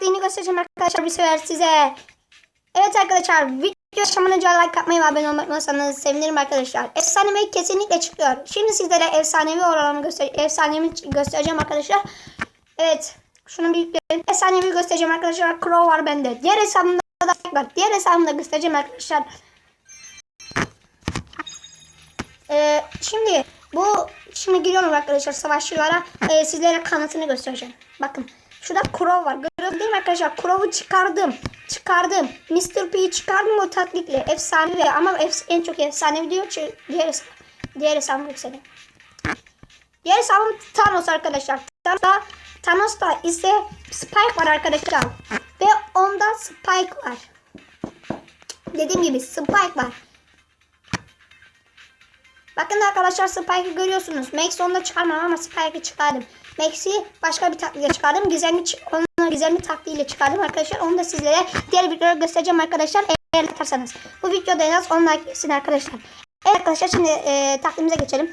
taktiğini göstereceğim arkadaşlar bir sefer size. Evet arkadaşlar video yaşamınca like atmayı ve abone olmayı sevinirim arkadaşlar. Efsanevi kesinlikle çıkıyor. Şimdi sizlere efsanevi oranımı göster efsanemi göstereceğim arkadaşlar. Evet. Şunu bir. Efsanevi göstereceğim arkadaşlar. Crow var bende. Diğer hesabımda da var. Diğer hesabımda göstereceğim arkadaşlar. Ee, şimdi bu şimdi giriyorum arkadaşlar savaşçılara. Ee, sizlere kanıtını göstereceğim. Bakın. Şurada Crow var. Mi arkadaşlar? Crow'u çıkardım. Çıkardım. Mr. P'yi çıkardım o taklitle. Efsanevi ama efs- en çok efsanevi diyor. Diğer. Diğer hesabım göstereyim. Diğer hesabım Thanos arkadaşlar. Thanos'ta, Thanos'ta ise Spike var arkadaşlar. Ve onda Spike var. Dediğim gibi Spike var. Bakın arkadaşlar Spike'ı görüyorsunuz. Max onda çıkarmam ama Spike'ı çıkardım. Max'i başka bir taktiğiyle çıkardım. Gizemli, onu gizemli taktiğiyle çıkardım arkadaşlar. Onu da sizlere diğer videoda göstereceğim arkadaşlar. Eğer atarsanız. Bu videoda en az 10 like gelsin arkadaşlar. Evet arkadaşlar şimdi e, taktiğimize geçelim.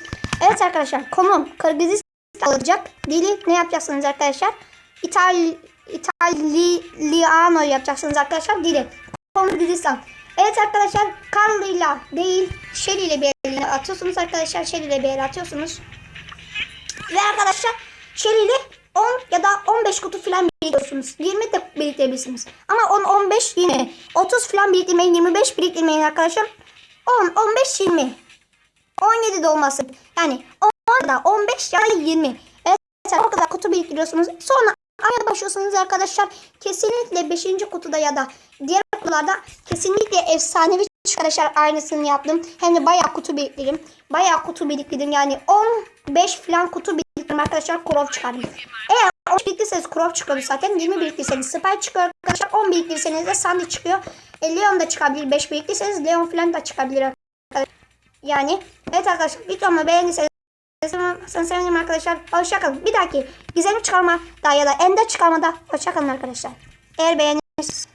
Evet arkadaşlar konum Kırgızistan olacak. Dili ne yapacaksınız arkadaşlar? İtal İtalyano yapacaksınız arkadaşlar. Dili. Konum Kırgızistan. Evet arkadaşlar Carl'ıyla değil Shelly ile bir el atıyorsunuz arkadaşlar. Shelly ile bir el atıyorsunuz. Ve arkadaşlar Shelly ile 10 ya da 15 kutu falan biriktiriyorsunuz. 20 de biriktirebilirsiniz. Ama 10, 15, 20, 30 falan biriktirmeyin. 25 biriktirmeyin arkadaşlar. 10, 15, 20. 17 de olmasın. Yani 10 da 15 ya da 20. Evet o kadar kutu biriktiriyorsunuz. Sonra Aya başlıyorsunuz arkadaşlar. Kesinlikle 5. kutuda ya da diğer kutularda kesinlikle efsanevi arkadaşlar aynısını yaptım. Hem de bayağı kutu biriktirdim. Bayağı kutu biriktirdim. Yani 15 falan kutu biriktirdim arkadaşlar. Krov çıkardım. Eğer 10 biriktirseniz Krov çıkıyor zaten. 20 biriktirseniz Spy çıkıyor arkadaşlar. 10 biriktirseniz de Sandy çıkıyor. E, Leon da çıkabilir. 5 biriktirseniz Leon falan da çıkabilir arkadaşlar. Yani evet arkadaşlar videomu beğendiyseniz sen sevinirim arkadaşlar. Hoşçakalın. Bir dahaki gizemli çıkarma da ya da ender çıkarmada hoşçakalın arkadaşlar. Eğer beğendiyseniz